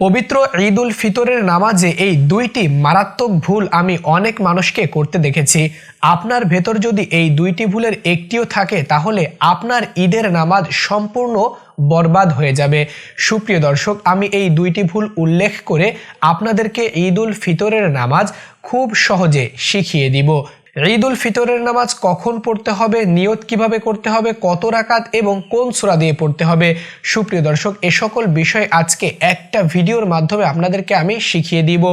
পবিত্র ঈদ উল ফিতরের নামাজে এই দুইটি মারাত্মক ভুল আমি অনেক মানুষকে করতে দেখেছি। আপনার ভেতর যদি এই দুইটি ভুলের একটিও থাকে, তাহলে আপনার ঈদের নামাজ সম্পূর্ণ বরবাদ হয়ে যাবে। সুপ্রিয় দর্শক, আমি এই দুইটি ভুল উল্লেখ করে আপনাদেরকে ঈদ উল ফিতরের নামাজ খুব সহজে শিখিয়ে দিব। ঈদ উল ফিতরের নামাজ কখন পড়তে হবে, নিয়ত কীভাবে করতে হবে, কত রাকাত এবং কোন সূরা দিয়ে পড়তে হবে, সুপ্রিয় দর্শক, এ সকল বিষয় আজকে একটা ভিডিওর মাধ্যমে আপনাদেরকে আমি শিখিয়ে দিব।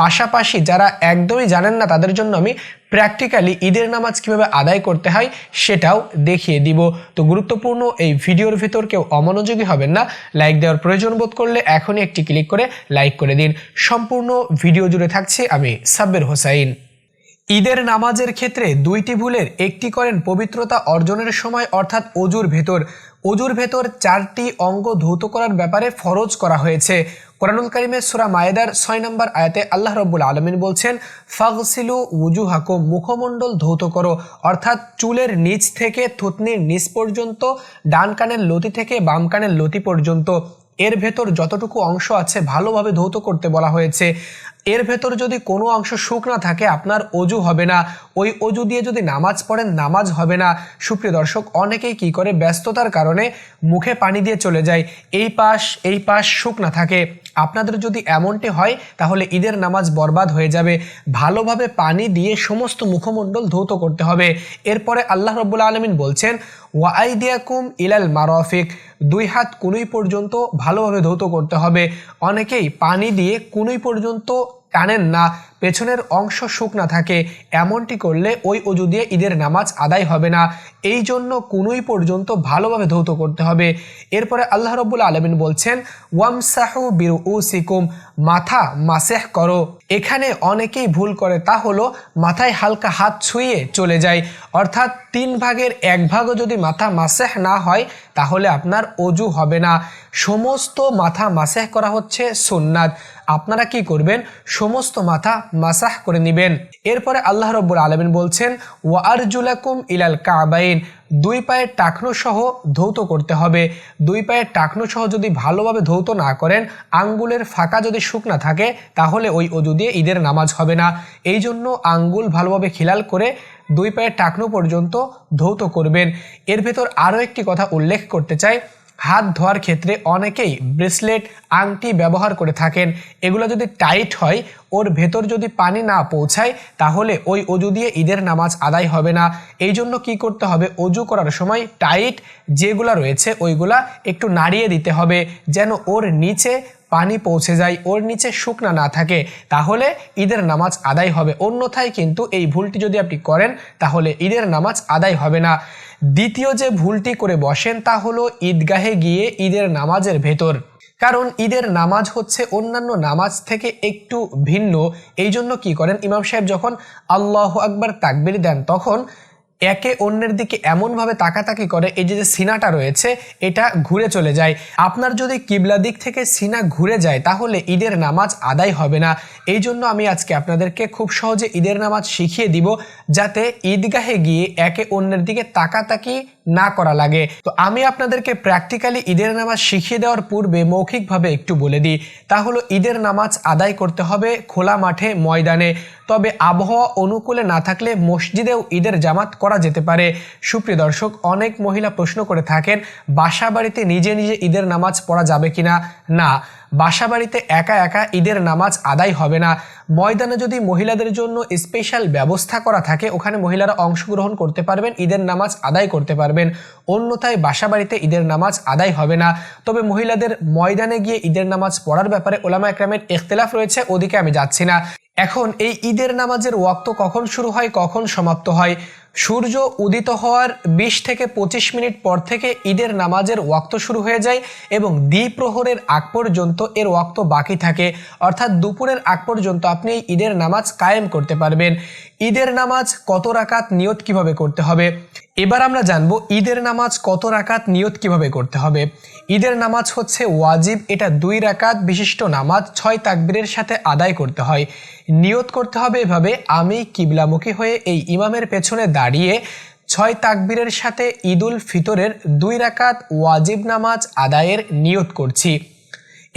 পাশাপাশি যারা একদমই জানেন না তাদের জন্য আমি প্র্যাকটিক্যালি ঈদের নামাজ কীভাবে আদায় করতে হয় সেটাও দেখিয়ে দিব। তো গুরুত্বপূর্ণ এই ভিডিওর ভিতর কেউ অমনোযোগী হবেন না লাইক দেওয়ার প্রয়োজন বোধ করলে এখনই একটি ক্লিক করে লাইক করে দিন। সম্পূর্ণ ভিডিও জুড়ে থাকছে আমি সাব্বির হোসাইন। ঈদের নামাজের ক্ষেত্রে দুইটি ভুলের একটি করেন পবিত্রতা অর্জনের সময়, অর্থাৎ অজুর ভেতর। অজুর ভেতর চারটি অঙ্গ ধৌত করার ব্যাপারে ফরজ করা হয়েছে। কোরআনুল কারিমের সুরা মায়েদার ছয় নম্বর আয়াতে আল্লাহ রব্বুল আলমিন বলছেন, ফাগসিলু উজু হাকুম মুখমণ্ডল ধৌত করো। অর্থাৎ চুলের নিচ থেকে থুতনির নিচ পর্যন্ত, ডান কানের লতি থেকে বাম কানের লতি পর্যন্ত। এর ভেতর যতটুকু অংশ আছে ভালোভাবে ধৌত করতে বলা হয়েছে। এর ভেতর যদি কোনো অংশ শুকনা থাকে, আপনার অজু হবে না। ওই অজু দিয়ে যদি নামাজ পড়েন, নামাজ হবে না। সুপ্রিয় দর্শক, অনেকেই কি করে? ব্যস্ততার কারণে মুখে পানি দিয়ে চলে যায়। এই পাশ এই পাশ শুকনা থাকে। আপনাদের যদি এমনটি হয়, তাহলে ঈদের নামাজ বরবাদ হয়ে যাবে। ভালোভাবে পানি দিয়ে সমস্ত মুখমণ্ডল ধৌত করতে হবে। এরপরে আল্লাহ রব্বুল আলমিন বলছেন ওয়াইদিয়াকুম ইলাল মারফিক। দুই হাত কুনুই পর্যন্ত ভালোভাবে ধৌত করতে হবে। অনেকেই পানি দিয়ে কুনুই পর্যন্ত টানেন না। পেছনের অংশ শুকনা থাকে, এমনটি করলে ওই অজু দিয়ে ঈদের নামাজ আদায় হবে না। এই জন্য কুনুই পর্যন্ত ভালোভাবে ধৌত করতে হবে। এরপরে আল্লাহ রব্বুল আলমিন বলছেন, ওয়ামসাহু বির সিকুম মাথা মাসেহ করো। এখানে অনেকেই ভুল করে, তা হলো মাথায় হালকা হাত ছুঁয়ে চলে যায়। অর্থাৎ তিন ভাগের এক ভাগও যদি মাথা মাসেহ না হয়, তাহলে আপনার অজু হবে না। সমস্ত মাথা মাসেহ করা হচ্ছে সুন্নাত। আপনারা কি করবেন? সমস্ত মাথা মাসাহ করে নেবেন। এরপরে আল্লাহ রব্বুল আলমিন বলছেন, ওয়া আরজুলাকুম ইলাল কাবাইন। দুই পায়ের টাকনো সহ ধৌত করতে হবে। দুই পায়ের টাকনো সহ যদি ভালোভাবে ধৌত না করেন, আঙ্গুলের ফাঁকা যদি শুকনা থাকে, তাহলে ওই অজু দিয়ে ঈদের নামাজ হবে না। এই জন্য আঙ্গুল ভালোভাবে খিলাল করে দুই পায়ের টাকনো পর্যন্ত ধৌত করবেন। এর ভেতর আরও একটি কথা উল্লেখ করতে চাই হাত ধোয়ার ক্ষেত্রে অনেকেই ব্রেসলেট, আংটি ব্যবহার করে থাকেন। এগুলো যদি টাইট হয়, ওর ভেতর যদি পানি না পৌঁছায়, তাহলে ওই অজু দিয়ে ঈদের নামাজ আদায় হবে না। এই জন্য কি করতে হবে? অজু করার সময় টাইট যেগুলা রয়েছে, ওইগুলা একটু নাড়িয়ে দিতে হবে, যেন ওর নিচে পানি পৌঁছে যায়, ওর নিচে শুকনা না থাকে। তাহলে ঈদের নামাজ আদায় হবে। অন্যথায় কিন্তু এই ভুলটি যদি আপনি করেন, তাহলে ঈদের নামাজ আদায় হবে না। দ্বিতীয় যে ভুলটি করে বসেন তা হলো ঈদগাহে গিয়ে ঈদের নামাজের ভেতর। কারণ ঈদের নামাজ হচ্ছে অন্যান্য নামাজ থেকে একটু ভিন্ন। এই জন্য কী করেন? ইমাম সাহেব যখন আল্লাহ আকবার তাকবির দেন, তখন একে অন্যের দিকে এমনভাবে তাকাতাকি করে, এই যে সিনাটা রয়েছে, এটা ঘুরে চলে যায়। আপনার যদি কিবলা দিক থেকে সিনা ঘুরে যায়, তাহলে ঈদের নামাজ আদায় হবে না। এই জন্য আমি আজকে আপনাদেরকে খুব সহজে ঈদের নামাজ শিখিয়ে দিব, যাতে ঈদগাহে গিয়ে একে অন্যের দিকে তাকাতাকি না করা লাগে। তো আমি আপনাদেরকে প্র্যাকটিক্যালি ঈদের নামাজ শিখিয়ে দেওয়ার পূর্বে মৌখিকভাবে একটু বলে দিই। তা হলো ঈদের নামাজ আদায় করতে হবে খোলা মাঠে, ময়দানে। তবে আবহাওয়া অনুকূলে না থাকলে মসজিদেও ঈদের জামাত করা যেতে পারে। সুপ্রিয় দর্শক, অনেক মহিলা প্রশ্ন করে থাকেন, বাসা বাড়িতে নিজে নিজে ঈদের নামাজ পড়া যাবে কিনা? না। বাসা বাড়িতে একা একা ঈদের নামাজ আদায় হবে না। ময়দানে যদি মহিলাদের জন্য স্পেশাল ব্যবস্থা করা থাকে, ওখানে মহিলারা অংশগ্রহণ করতে পারবেন, ঈদের নামাজ আদায় করতে পারবেন। অন্যথায় বাসা বাড়িতে ঈদের নামাজ আদায় হবে না। তবে মহিলাদের ময়দানে গিয়ে ঈদের নামাজ পড়ার ব্যাপারে ওলামা একরামের ইখতলাফ রয়েছে, ওদিকে আমি যাচ্ছি না। এখন এই ঈদের নামাজের ওয়াক্ত কখন শুরু হয়, কখন সমাপ্ত হয়? সূর্য উদিত হওয়ার ২০ থেকে ২৫ মিনিট পর থেকে ঈদের নামাজের ওয়াক্ত শুরু হয়ে যায় এবং দ্বিপ্রহরের আগ পর্যন্ত এর ওয়াক্ত বাকি থাকে। অর্থাৎ দুপুরের আগ পর্যন্ত আপনি ঈদের নামাজ কায়েম করতে পারবেন। ঈদের নামাজ কত রাকাত নিয়ত কীভাবে করতে হবে? এবার আমরা জানব ঈদের নামাজ কত রাকাত নিয়ত কীভাবে করতে হবে। ঈদের নামাজ হচ্ছে ওয়াজিব, এটা দুই রাকাত বিশিষ্ট নামাজ, ছয় তাকবীরের সাথে আদায় করতে হয়। নিয়ত করতে হবে এভাবে, আমি কিবলামুখী হয়ে এই ইমামের পেছনে দাঁড়িয়ে ছয় তাকবীরের সাথে ঈদুল ফিতরের দুই রাকাত ওয়াজিব নামাজ আদায়ের নিয়ত করছি।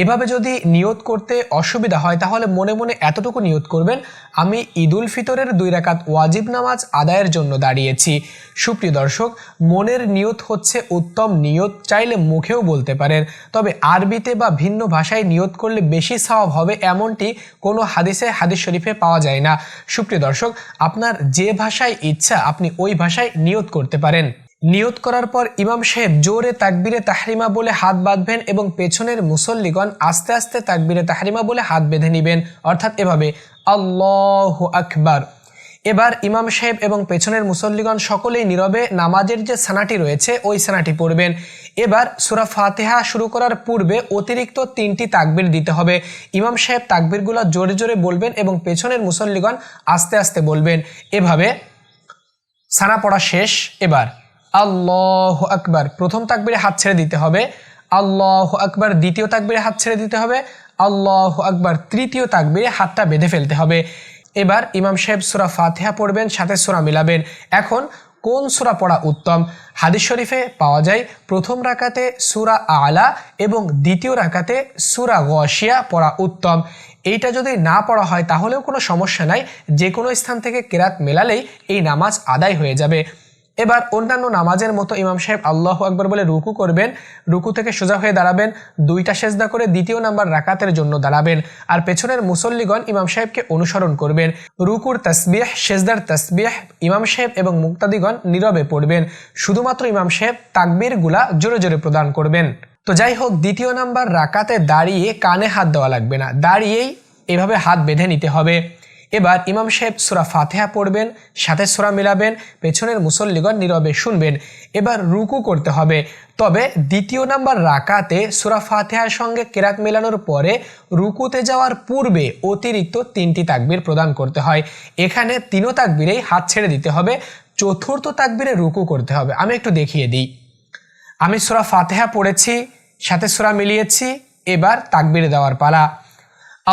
এভাবে যদি নিয়ত করতে অসুবিধা হয়, তাহলে মনে মনে এতটুকু নিয়ত করবেন, আমি ঈদুল ফিতরের দুই রাকাত ওয়াজিব নামাজ আদায়ের জন্য দাঁড়িয়েছি। সুপ্রিয় দর্শক, মনের নিয়ত হচ্ছে উত্তম নিয়ত, চাইলে মুখেও বলতে পারেন। তবে আরবিতে বা ভিন্ন ভাষায় নিয়ত করলে বেশি সওয়াব হবে এমনটি কোনো হাদিসে, হাদিস শরীফে পাওয়া যায় না। সুপ্রিয় দর্শক, আপনার যে ভাষায় ইচ্ছা, আপনি ওই ভাষায় নিয়ত করতে পারেন। নিয়ত করার পর ইমাম সাহেব জোরে তাকবিরে তাহরিমা বলে হাত বাঁধবেন এবং পেছনের মুসল্লিগণ আস্তে আস্তে তাকবিরে তাহরিমা বলে হাত বেঁধে নেবেন। অর্থাৎ এভাবে, আল্লাহ আকবার। এবার ইমাম সাহেব এবং পেছনের মুসল্লিগণ সকলেই নীরবে নামাজের যে সানাটি রয়েছে, ওই সানাটি পড়বেন। এবার সুরা ফাতেহা শুরু করার পূর্বে অতিরিক্ত তিনটি তাকবির দিতে হবে। ইমাম সাহেব তাকবিরগুলো জোরে জোরে বলবেন এবং পেছনের মুসল্লিগণ আস্তে আস্তে বলবেন। এভাবে সানা পড়া শেষ। এবার আল্লাহ আকবার। প্রথম তাকবিরে হাত ছেড়ে দিতে হবে। আল্লাহ আকবার। দ্বিতীয় তাকবিরে হাত ছেড়ে দিতে হবে। আল্লাহ আকবার। তৃতীয় তাকবিরে হাতটা বেঁধে ফেলতে হবে। এবার ইমাম সাহেব সুরা ফাতেহা পড়বেন, সাথে সুরা মিলাবেন। এখন কোন সুরা পড়া উত্তম? হাদিস শরীফে পাওয়া যায়, প্রথম রাকাতে সুরা আলা এবং দ্বিতীয় রাকাতে সুরা গশিয়া পড়া উত্তম। এইটা যদি না পড়া হয়, তাহলেও কোনো সমস্যা নাই। যে কোনো স্থান থেকে কেরাত মেলালেই এই নামাজ আদায় হয়ে যাবে। এবার অন্যান্য নামাজের মতো ইমাম সাহেব আল্লাহ আকবর বলে রুকু করবেন, রুকু থেকে সোজা হয়ে দাঁড়াবেন, দুইটা সেজদা করে দ্বিতীয় নাম্বার রাকাতের জন্য দাঁড়াবেন আর পেছনের মুসল্লিগণ ইমাম সাহেবকে অনুসরণ করবেন। রুকুর তসবিহ, সেজদার তসবিহ, ইমাম সাহেব এবং মুক্তাদিগণ নীরবে পড়বেন। শুধুমাত্র ইমাম সাহেব তাকবীরগুলা জোরে জোরে প্রদান করবেন। তো যাই হোক, দ্বিতীয় নাম্বার রাকাতে দাঁড়িয়ে কানে হাত দেওয়া লাগবে না। দাঁড়িয়েই এভাবে হাত বেঁধে নিতে হবে। এবার ইমাম সাহেব সুরা ফাতেহা পড়বেন, সাথে সুরা মিলাবেন, পেছনের মুসল্লিগণ নীরবে শুনবেন। এবার রুকু করতে হবে। তবে দ্বিতীয় নাম্বার রাকাতে সুরা ফাতেহার সঙ্গে কেরাত মেলানোর পরে রুকুতে যাওয়ার পূর্বে অতিরিক্ত তিনটি তাকবির প্রদান করতে হয়। এখানে তিনও তাকবিরেই হাত ছেড়ে দিতে হবে। চতুর্থ তাকবিরে রুকু করতে হবে। আমি একটু দেখিয়ে দিই। আমি সুরা ফাতেহা পড়েছি, সাথে সুরা মিলিয়েছি, এবার তাকবির দেওয়ার পালা।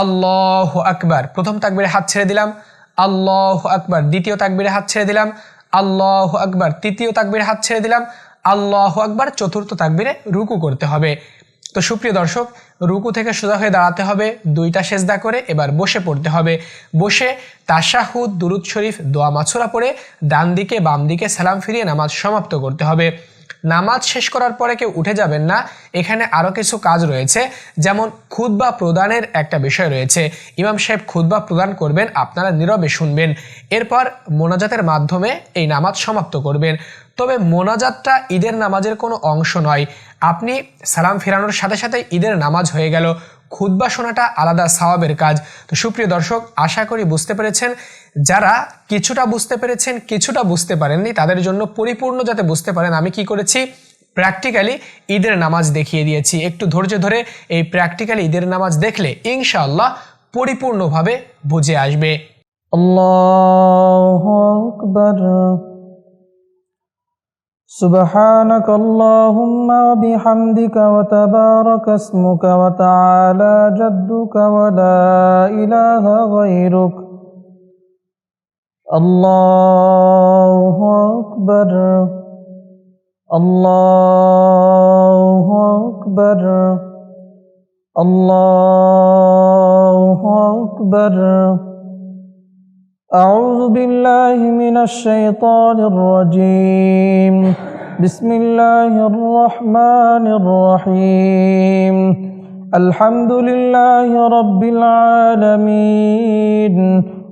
আল্লাহ আকবার। প্রথম তাকবিরে হাত ছেড়ে দিলাম, আল্লাহ আকবার। দ্বিতীয় তাকবিরে হাত ছেড়ে দিলাম, আল্লাহ আকবার। তৃতীয় তাকবিরে হাত ছেড়ে দিলাম, আল্লাহ আকবার। চতুর্থ তাকবিরে রুকু করতে হবে। তো সুপ্রিয় দর্শক, রুকু থেকে সোজা হয়ে দাঁড়াতে হবে, দুইটা সেজদা করে এবার বসে পড়তে হবে। বসে তাশাহুদ, দুরুদ শরীফ, দোয়া মাছুরা পড়ে ডান দিকে বাম দিকে সালাম ফিরিয়ে নামাজ সমাপ্ত করতে হবে। নামাজ শেষ করার পরে কেউ উঠে যাবেন না, এখানে আরও কিছু কাজ রয়েছে। যেমন খুদ্া প্রদানের একটা বিষয় রয়েছে। ইমাম সাহেব খুদ্া প্রদান করবেন, আপনারা নীরবে শুনবেন। এরপর মোনাজাতের মাধ্যমে এই নামাজ সমাপ্ত করবেন। তবে মোনাজাতটা ঈদের নামাজের কোনো অংশ নয়। আপনি সালাম ফেরানোর সাথে সাথে ঈদের নামাজ হয়ে গেল। খুদ্া শোনাটা আলাদা সওয়াবের কাজ। তো সুপ্রিয় দর্শক, আশা করি বুঝতে পেরেছেন যারা কিছুটা বুঝতে পেরেছেন কিছুটা বুঝতে পারেননি তাদের জন্য পরিপূর্ণ যাতে বুঝতে পারেন আমি কি করেছি প্র্যাকটিক্যালি ঈদের নামাজ দেখিয়ে দিয়েছি একটু ধৈর্য ধরে এই প্র্যাকটিক্যালি ঈদের নামাজ দেখলে ইনশাআল্লাহ পরিপূর্ণভাবে বুঝে আসবে الله أكبر سبحانك اللهم وبحمدك وتبارك اسمك وتعالى جدك ولا إله غيرك الله أكبر. الله أكبر. الله أكبر. أعوذ بالله من الشيطان الرجيم. بسم الله الرحمن الرحيم. الحمد لله رب العالمين.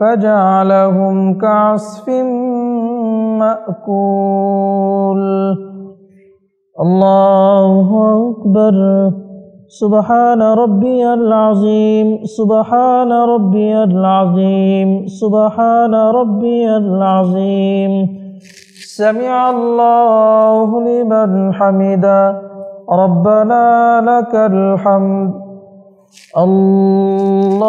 فجعلهم كعصف مأكول. الله أكبر. سبحان ربي العظيم. سبحان ربي العظيم. سبحان ربي العظيم. سمع الله لمن حمدا ربنا لك الحمد. الله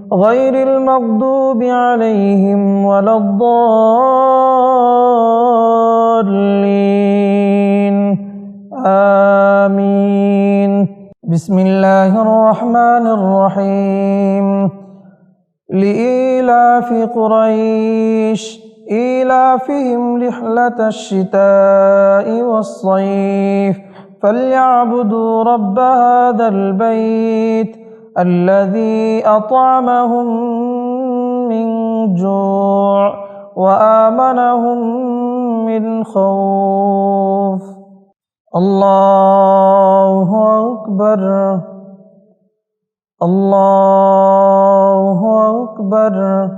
غير المغضوب عليهم ولا الضالين. آمين. بسم الله الرحمن الرحيم. لإيلاف قريش إيلافهم رحلة الشتاء والصيف. فليعبدوا رب هذا البيت الذي أطعمهم من جوع وآمنهم من خوف. الله أكبر. الله أكبر.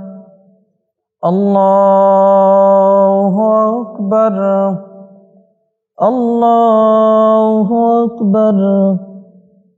الله أكبر. الله أكبر.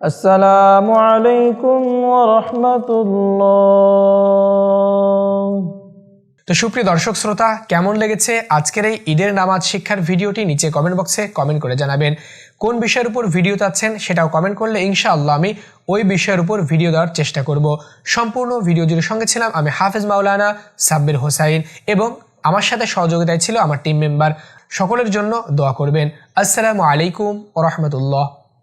আসসালামু আলাইকুম রহমতুল্লাহ। তো সুপ্রিয় দর্শক শ্রোতা, কেমন লেগেছে আজকের এই ঈদের নামাজ শিক্ষার ভিডিওটি নিচে কমেন্ট বক্সে কমেন্ট করে জানাবেন। কোন বিষয়ের উপর ভিডিও চাচ্ছেন সেটাও কমেন্ট করলে ইনশাআল্লাহ আমি ওই বিষয়ের উপর ভিডিও দেওয়ার চেষ্টা করব। সম্পূর্ণ ভিডিও জুড়ে সঙ্গে ছিলাম আমি হাফেজ মাওলানা সাব্বির হোসাইন এবং আমার সাথে সহযোগিতায় ছিল আমার টিম মেম্বার সকলের জন্য দোয়া করবেন। আসসালামু আলাইকুম ও রহমতুল্লাহ।